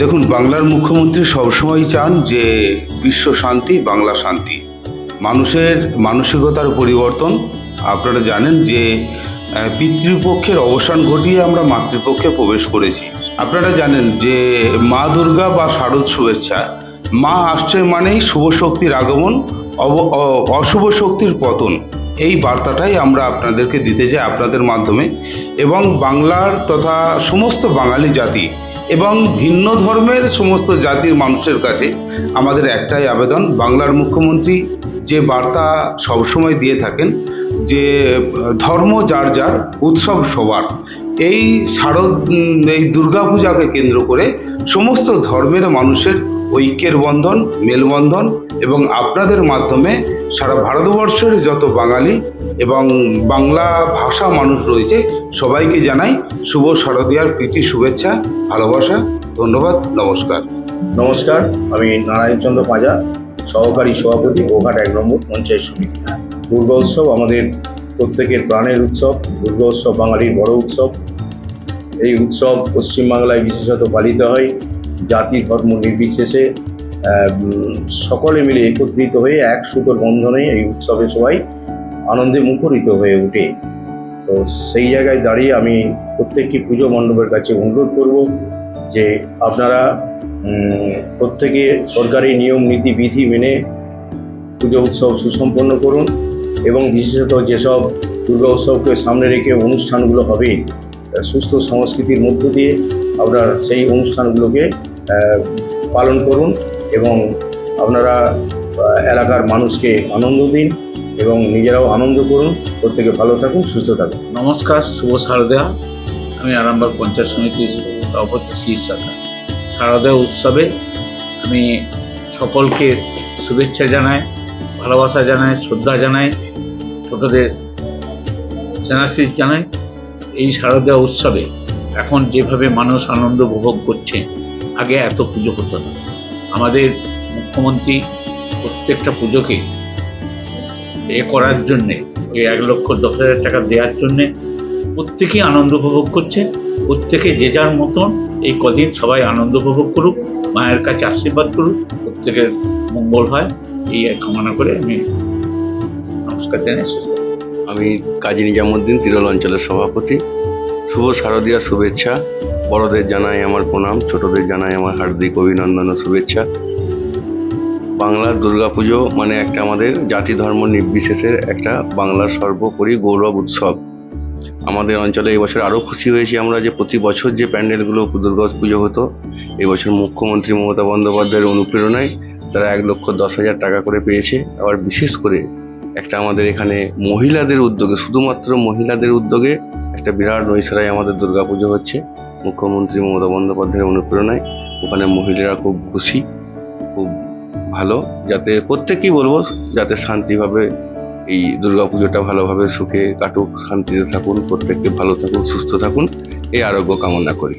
দেখুন, বাংলার মুখ্যমন্ত্রী সবসময় চান যে বিশ্ব শান্তি, বাংলা শান্তি। মানুষের মানসিকতার পরিবর্তন। আপনারা জানেন যে পিতৃপক্ষের অবসান ঘটিয়ে আমরা মাতৃপক্ষে প্রবেশ করেছি। আপনারা জানেন যে, মা দুর্গা বা শারদ শুভেচ্ছা, মা আসছে মানেই শুভ শক্তির আগমন অশুভ শক্তির পতন। এই বার্তাটাই আমরা আপনাদেরকে দিতে চাই আপনাদের মাধ্যমে। এবং বাংলার তথা সমস্ত বাঙালি জাতি এবং ভিন্ন ধর্মের সমস্ত জাতির মানুষের কাছে আমাদের একটাই আবেদন, বাংলার মুখ্যমন্ত্রী যে বার্তা সবসময় দিয়ে থাকেন যে, ধর্ম যার যার, উৎসব সবার। এই শারদ এই দুর্গাপূজাকে কেন্দ্র করে সমস্ত ধর্মের মানুষের ঐক্যের বন্ধন, মেলবন্ধন এবং আপনাদের মাধ্যমে সারা ভারতবর্ষের যত বাঙালি এবং বাংলা ভাষা মানুষ রয়েছে, সবাইকে জানাই শুভ শারদীয়ার প্রীতি, শুভেচ্ছা, ভালোবাসা। ধন্যবাদ, নমস্কার। নমস্কার, আমি নারায়ণচন্দ্র পাঁজা, সহকারী সভাপতি গোঘাট এক নম্বর পঞ্চায়েত সমিতি। দুর্গা উৎসব আমাদের প্রত্যেকের প্রাণের উৎসব, দুর্গা উৎসব, বাঙালির বড় উৎসব। এই উৎসব পশ্চিমবাংলায় বিশেষত পালিত হয়। জাতি, ধর্ম নির্বিশেষে সকলে মিলে একত্রিত হয়ে এক সুতোর বন্ধনে এই উৎসবে সবাই আনন্দে মুখরিত হয়ে ওঠে। তো সেই জায়গায় দাঁড়িয়ে আমি প্রত্যেকটি পুজো মণ্ডপের কাছে অনুরোধ করব যে আপনারা প্রত্যেকে সরকারি নিয়ম, নীতি, বিধি মেনে পুজো উৎসব সুসম্পন্ন করুন। এবং বিশেষত যেসব দুর্গা উৎসবকে সামনে রেখে অনুষ্ঠানগুলো হবে সুস্থ সংস্কৃতির মধ্য দিয়ে আপনার সেই অনুষ্ঠানগুলোকে পালন করুন এবং আপনারা এলাকার মানুষকে আনন্দ দিন এবং নিজেরাও আনন্দ করুন। প্রত্যেকে ভালো থাকুন, সুস্থ থাকুন। নমস্কার, শুভ শারদা। আমি আরামবাগ পঞ্চায়েত সমিতির সভাপতি শীর্ষ শাখা শারদা উৎসবে আমি সকলকে শুভেচ্ছা জানাই, ভালোবাসা জানাই, শ্রদ্ধা জানাই। ছোটদের সেনাশিস জানাই, এই শারদা উৎসবে এখন যেভাবে মানুষ আনন্দ উপভোগ করছে, আগে এত পুজো হতো না। আমাদের মুখ্যমন্ত্রী প্রত্যেকটা পুজোকে এ করার জন্যে ওই এক লক্ষ দশ হাজার টাকা দেওয়ার জন্যে প্রত্যেকেই আনন্দ উপভোগ করছে। প্রত্যেকে যে যার মতন এই কদিন সবাই আনন্দ উপভোগ করুক, মায়ের কাছে আশীর্বাদ করুক, প্রত্যেকের মঙ্গল হয়, এই কামনা করে আমি শেষ করছি। আমি কাজী নিজামুদ্দিন তিরল অঞ্চলের সভাপতি। শুভ শারদীয়া শুভেচ্ছা। বড়দের জানাই আমার প্রণাম, ছোটদের জানাই আমার হার্দিক অভিনন্দন ও শুভেচ্ছা। বাংলার দুর্গাপুজো মানে একটা আমাদের জাতি ধর্ম নির্বিশেষের একটা বাংলার সর্বোপরি গৌরব উৎসব। আমাদের অঞ্চলে এই বছর আরও খুশি হয়েছি আমরা যে প্রতি বছর যে প্যান্ডেলগুলো দুর্গা পুজো হতো এবছর মুখ্যমন্ত্রী মমতা বন্দ্যোপাধ্যায়ের অনুপ্রেরণায় তারা এক লক্ষ দশ হাজার টাকা করে পেয়েছে। আবার বিশেষ করে একটা আমাদের এখানে মহিলাদের উদ্যোগে, শুধুমাত্র মহিলাদের উদ্যোগে একটা বিরাট নৈশারায় আমাদের দুর্গাপুজো হচ্ছে। মুখ্যমন্ত্রী মমতা বন্দ্যোপাধ্যায়ের অনুপ্রেরণায়। ওখানে মহিলারা খুব খুশি, খুব ভালো। যাতে প্রত্যেকেই বলব, যাতে শান্তিভাবে এই দুর্গাপুজোটা ভালোভাবে সুখে কাটুক, শান্তিতে থাকুন, প্রত্যেককে ভালো থাকুন, সুস্থ থাকুন। এই আরোগ্য কামনা করি।